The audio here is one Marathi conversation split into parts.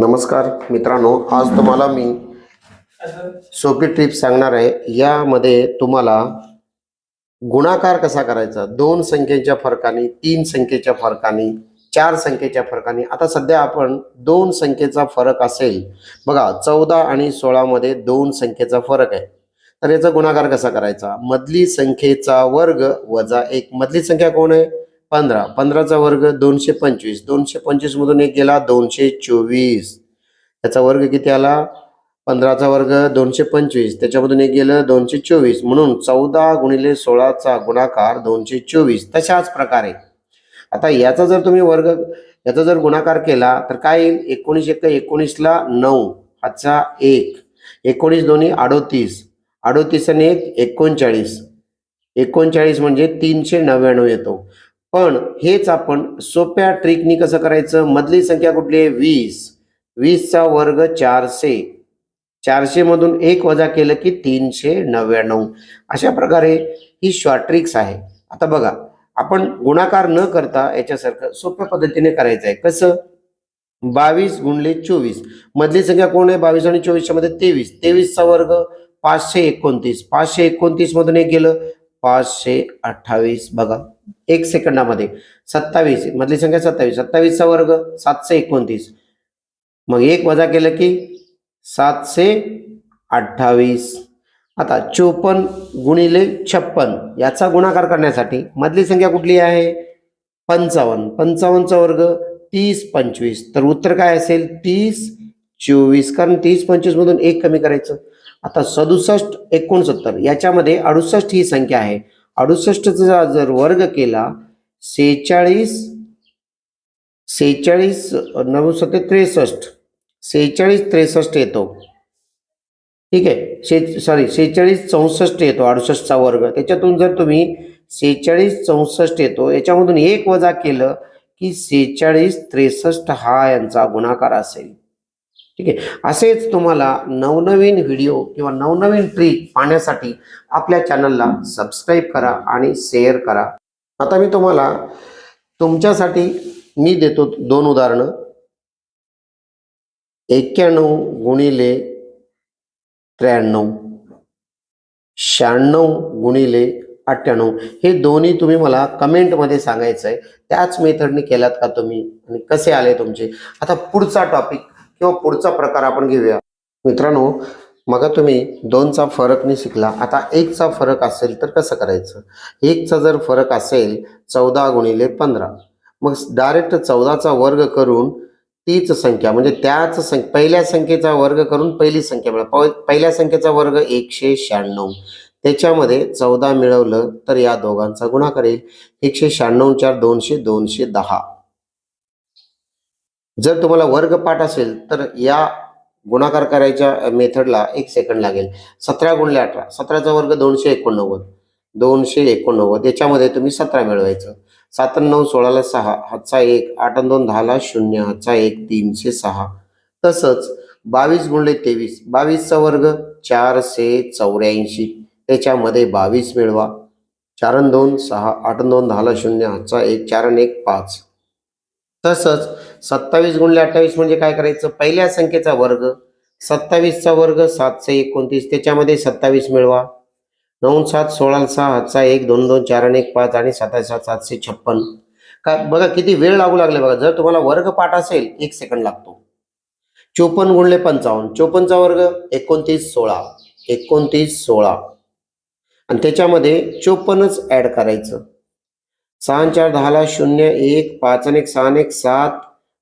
नमस्कार मित्रांनो आज तुम्हाला मी सोपी ट्रिप सांगणार आहे. यामध्ये तुम्हाला गुणाकार कसा करायचा? दोन संख्येच्या फरकाने तीन संख्येच्या फरकाने चार संख्येच्या फरकाने. आता सध्या आपण दोन संख्येचा फरक असेल. बघा चौदा आणि सोळामध्ये दोन संख्येचा फरक आहे. तर याचा गुणाकार कसा करायचा? मधली संख्येचा वर्ग वजा एक. मधली संख्या कोण आहे? पंधरा. पंधराचा वर्ग दोनशे पंचवीस. दोनशे पंचवीस मधून एक गेला दोनशे चोवीस. त्याचा वर्ग किती आला? पंधराचा वर्ग दोनशे पंचवीस. त्याच्यामधून एक गेलं दोनशे चोवीस. म्हणून चौदा गुणिले सोळाचा गुणाकार दोनशे चोवीस. तशाच प्रकारे. आता याचा जर तुम्ही वर्ग याचा जर गुणाकार केला तर काय येईल? एकोणीस एक एकोणीसला नऊ. हाचा एक. एकोणीस दोन्ही अडोतीस. अडोतीस आणि एक एकोणचाळीस. एकोणचाळीस म्हणजे तीनशे नव्याण्णव येतो. पण हेच आपण सोप्या ट्रिकनी कसं करायचं? मधली संख्या कुठली आहे? वीस. वीसचा वर्ग चारशे. चारशे मधून एक वजा केलं की तीनशे नव्याण्णव. अशा प्रकारे ही शॉर्ट ट्रिक्स आहे. आता बघा आपण गुणाकार न करता याच्यासारखं सोप्या पद्धतीने करायचं आहे. कसं? बावीस गुणले चोवीस. मधली संख्या कोण आहे? बावीस आणि चोवीसच्या मध्ये तेवीस. तेवीसचा वर्ग पाचशे एकोणतीस. पाचशे एकोणतीस मधून एक गेलं पाचशे अठ्ठावीस. बघा. एक सेकंदामध्ये. सत्तावीस मधली संख्या सत्तावीस. सत्तावीसचा वर्ग सातशे एकोणतीस. मग एक वजा केलं की सातशे अठ्ठावीस. आता चोपन्न गुणिले छप्पन याचा गुणाकार करण्यासाठी मधली संख्या कुठली आहे? पंचावन्न. पंचावन्नचा वर्ग तीस पंचवीस. तर उत्तर काय असेल? तीस चोवीस. कारण तीस पंचवीस मधून एक कमी करायचं. आता सदुसष्ट एकोणसत्तर. याच्यामध्ये अडुसष्ट ही संख्या आहे. अडुसष्टचा जर वर्ग केला सेहेचाळीस सेहेचाळीस नऊ सत्ते त्रेसष्ट सेहेचाळीस त्रेसष्ट येतो. ठीक आहे? शे सॉरी सेहेचाळीस चौसष्ट येतो अडुसष्टचा वर्ग. त्याच्यातून जर तुम्ही सेहेचाळीस चौसष्ट येतो याच्यामधून एक वजा केलं की सेहेचाळीस त्रेसष्ट हा यांचा गुणाकार असेल. ठीक आहे? असेच तुम्हाला नवनवीन व्हिडिओ किंवा नवनवीन ट्रिक पाहण्यासाठी आपल्या चॅनलला सबस्क्राईब करा आणि शेअर करा. आता मी तुम्हाला तुमच्यासाठी मी देतो दोन उदाहरणं. एक्क्याण्णव गुणिले त्र्याण्णव. शहाण्णव गुणिले अठ्ठ्याण्णव. हे दोन्ही तुम्ही मला कमेंटमध्ये सांगायचं आहे त्याच मेथडने केलात का तुम्ही? आणि कसे आले तुमचे? आता पुढचा टॉपिक किंवा पुढचा प्रकार आपण घेऊया. मित्रांनो मग तुम्ही दोनचा फरक नाही शिकला. आता एकचा फरक असेल तर कसं करायचं? एकचा जर फरक असेल चौदा गुणिले पंधरा. मग डायरेक्ट चौदाचा वर्ग करून तीच संख्या म्हणजे त्याच सं पहिल्या संख्येचा वर्ग करून पहिली संख्या मिळा प- पहिल्या संख्येचा वर्ग एकशे शहाण्णव. त्याच्यामध्ये चौदा मिळवलं तर या दोघांचा गुणाकार येईल. एकशे शहाण्णव चार दोनशे दोनशे दहा. जर तुम्हाला वर्ग पाठ असेल तर या गुणाकार करायच्या मेथडला एक सेकंड लागेल. सतरा गुणले अठरा. सतराचा वर्ग दोनशे एकोणनव्वद. दोनशे एकोणनव्वद. याच्यामध्ये तुम्ही सतरा मिळवायचं. सात नऊ सोळाला सहा. हातचा एक. आठ दोन दहाला शून्य. हातचा एक. तीनशे सहा. तसंच बावीस गुणले तेवीस. बावीसचा वर्ग चारशे चौऱ्याऐंशी. त्याच्यामध्ये बावीस मिळवा. चार दोन सहा. आठ दोन दहाला शून्य. हातचा एक. चार एक पाच. तसंच सत्तावीस गुणले अठ्ठावीस म्हणजे काय करायचं? पहिल्या संख्येचा वर्ग. सत्तावीसचा वर्ग सातशे एकोणतीस. त्याच्यामध्ये सत्तावीस मिळवा. नऊ सात सोळा सहा हातचा एक दोन दोन चार आणि एक पाच आणि सत्तावीस सात सातशे छप्पन. काय बघा किती वेळ लागू लागले बघा. जर तुम्हाला वर्ग पाठ असेल एक सेकंड लागतो. चोपन्न गुणले पंचावन्न. चोपन्नचा वर्ग एकोणतीस सोळा. एकोणतीस सोळा. आणि त्याच्यामध्ये चोपन्नच ॲड करायचं. सहा चार दहाला शून्य एक पाच आणि एक सहा एक सात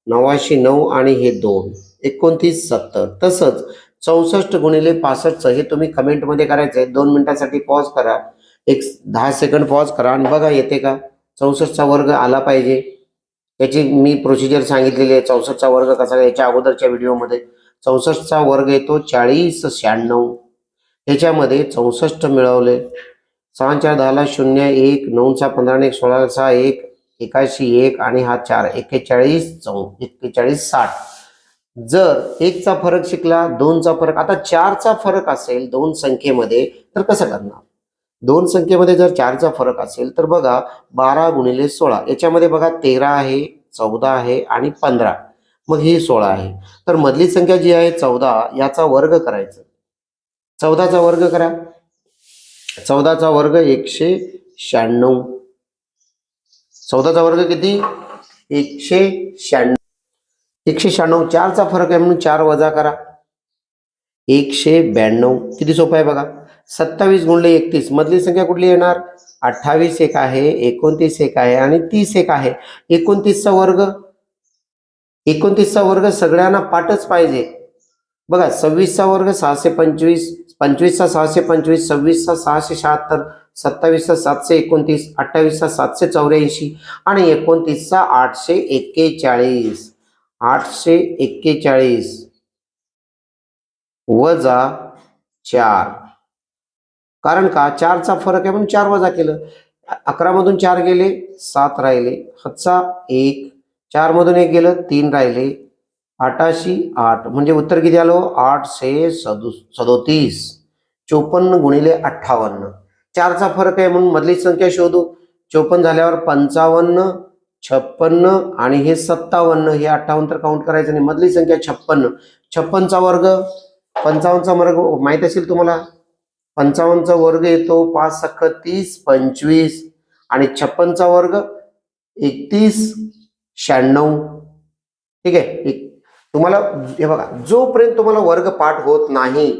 नवाशे नऊ आणि हे दोन. एकोणतीस सत्तर. तसंच चौसष्ट गुणिले पासष्टचं हे तुम्ही कमेंटमध्ये करायचं आहे दोन मिनिटासाठी पॉज करा. एक दहा सेकंड पॉज करा आणि बघा येते का? चौसष्टचा वर्ग आला पाहिजे. याची मी प्रोसिजर सांगितलेली आहे. चौसष्टचा वर्ग कसा याच्या अगोदरच्या व्हिडिओमध्ये. चौसष्टचा वर्ग येतो चाळीस शहाण्णव. ह्याच्यामध्ये चौसष्ट मिळवले. सहा चार दहाला शून्य एक नऊ सहा पंधरा आणि एक सोळा सहा एक एकाशी एक आणि हा चार. एक्केचाळीस चौ एक्केचाळीस साठ. जर एकचा फरक शिकला दोनचा फरक आता चारचा फरक असेल दोन संख्येमध्ये तर कसं करणार? दोन संख्येमध्ये जर चारचा फरक असेल तर बघा बारा गुणिले सोळा. याच्यामध्ये बघा तेरा आहे चौदा आहे आणि पंधरा. मग ही सोळा आहे. तर मधली संख्या जी आहे चौदा याचा वर्ग करायचा. चौदाचा वर्ग करा. चौदाचा वर्ग एकशे शहाण्णव. चौदाचा वर्ग किती? एकशे शहाण्णव. एकशे शहाण्णव चारचा फरक आहे म्हणून चार वजा करा. एकशे ब्याण्णव. किती सोपं आहे बघा. सत्तावीस गुणले एकतीस. मधली संख्या कुठली येणार? अठ्ठावीस एक आहे एकोणतीस एक आहे आणि तीस एक आहे. एकोणतीसचा वर्ग एकोणतीसचा वर्ग सगळ्यांना पाठच पाहिजे. बघा सव्वीसचा वर्ग सहाशे पंचवीस पंचवीसचा सहाशे पंचवीस सव्वीसचा सहाशे शहात्तर सत्तावीसचा सातशे एकोणतीस अठ्ठावीसचा सातशे चौऱ्याऐंशी आणि एकोणतीसचा आठशे एक्केचाळीस. आठशे एक्केचाळीस वजा चार. कारण का? चारचा फरक आहे म्हणून चार वजा केलं. अकरामधून चार गेले सात राहिले. हातचा एक चारमधून एक गेलं तीन राहिले. आठाशी आठ. म्हणजे उत्तर किती आलो? आठशे सदो सदोतीस. चोपन्न गुणिले अठ्ठावन्न. चारचा फरक आहे म्हणून मधली संख्या शोधू. चोपन्न झाल्यावर पंचावन्न छप्पन्न आणि हे सत्तावन्न हे अठ्ठावन्न तर काउंट करायचं नाही. मधली संख्या छप्पन्न. छप्पनचा वर्ग पंचावन्नचा वर्ग माहीत असेल तुम्हाला? पंचावन्नचा वर्ग येतो पाच सख तीस पंचवीस. आणि छप्पनचा वर्ग एकतीस शहाण्णव. ठीक आहे? एक तुम्हाला हे बघा जोपर्यंत तुम्हाला वर्ग पाठ होत नाही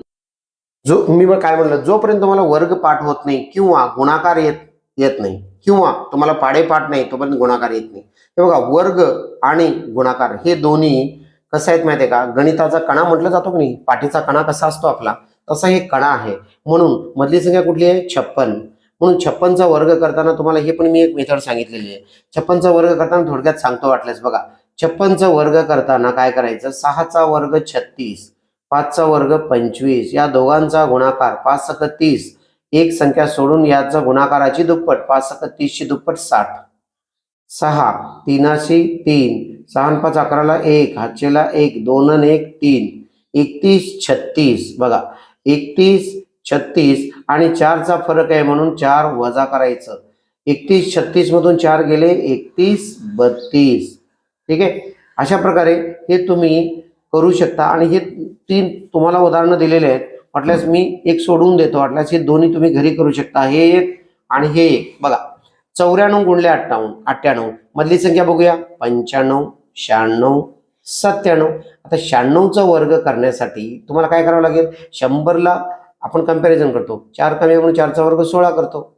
जो मी मग काय म्हणलं जोपर्यंत तुम्हाला वर्ग पाठ होत नाही किंवा गुणाकार येत येत नाही किंवा तुम्हाला पाडेपाठ नाही तोपर्यंत गुणाकार येत नाही. हे बघा वर्ग आणि गुणाकार हे दोन्ही कसं आहेत माहिती आहे का? गणिताचा कणा म्हटलं जातो की नाही? पाठीचा कणा कसा असतो आपला? तसा हे कणा आहे. म्हणून मधली संख्या कुठली आहे? छप्पन. म्हणून छप्पनचा वर्ग करताना तुम्हाला हे पण मी एक मेथड सांगितलेली आहे. छप्पनचा वर्ग करताना थोडक्यात सांगतो वाटल्यास बघा. छप्पनचा वर्ग करताना काय करायचं? सहाचा वर्ग छत्तीस पाचचा वर्ग पंचवीस या दोघांचा गुणाकार पाच सक तीस. एक संख्या सोडून याचा गुणाकाराची दुप्पट पाच सक तीसची दुप्पट साठ. सहा तीनाशी तीन सहा पाच अकराला एक हातचेला एक दोन एक तीन. एकतीस छत्तीस बघा. एकतीस छत्तीस आणि चारचा फरक आहे म्हणून चार वजा करायचं. एकतीस छत्तीस मधून चार गेले एकतीस बत्तीस. ठीक आहे? अशा प्रकारे हे तुम्ही करू शकता. आणि हे तीन तुम्हाला उदाहरणं दिलेले आहेत. वाटल्यास मी एक सोडवून देतो. वाटल्यास हे दोन्ही तुम्ही घरी करू शकता. हे एक आणि हे एक. बघा चौऱ्याण्णव गुणले अठ्ठावन्न अठ्ठ्याण्णव. मधली संख्या बघूया. पंच्याण्णव शहाण्णव सत्त्याण्णव. आता शहाण्णवचा वर्ग करण्यासाठी तुम्हाला काय करावं लागेल? शंभरला आपण कंपॅरिझन करतो. चार कमी म्हणून चारचा वर्ग सोळा करतो.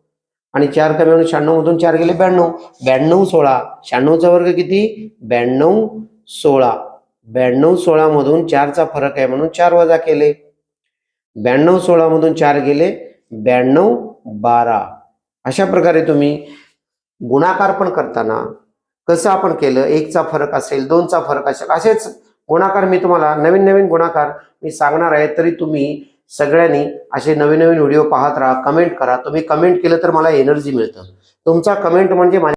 आणि चार कमी म्हणून शहाण्णव मधून चार गेले ब्याण्णव. ब्याण्णव सोळा. शहाण्णवचा वर्ग किती? ब्याण्णव सोळा. ब्याण्णव सोळा मधून चारचा फरक आहे म्हणून चार वजा केले. ब्याण्णव सोळा मधून चार गेले ब्याण्णव बारा. अशा प्रकारे तुम्ही गुणाकार पण करताना कसं आपण केलं? एकचा फरक असेल दोनचा फरक असेल असेच गुणाकार मी तुम्हाला नवीन नवीन गुणाकार मी सांगणार आहे तरी तुम्ही सगळ्यांनी असे नवीन नवीन व्हिडिओ पाहत राहा कमेंट करा. तुम्ही कमेंट केलं तर मला एनर्जी मिळतं. तुमचा कमेंट म्हणजे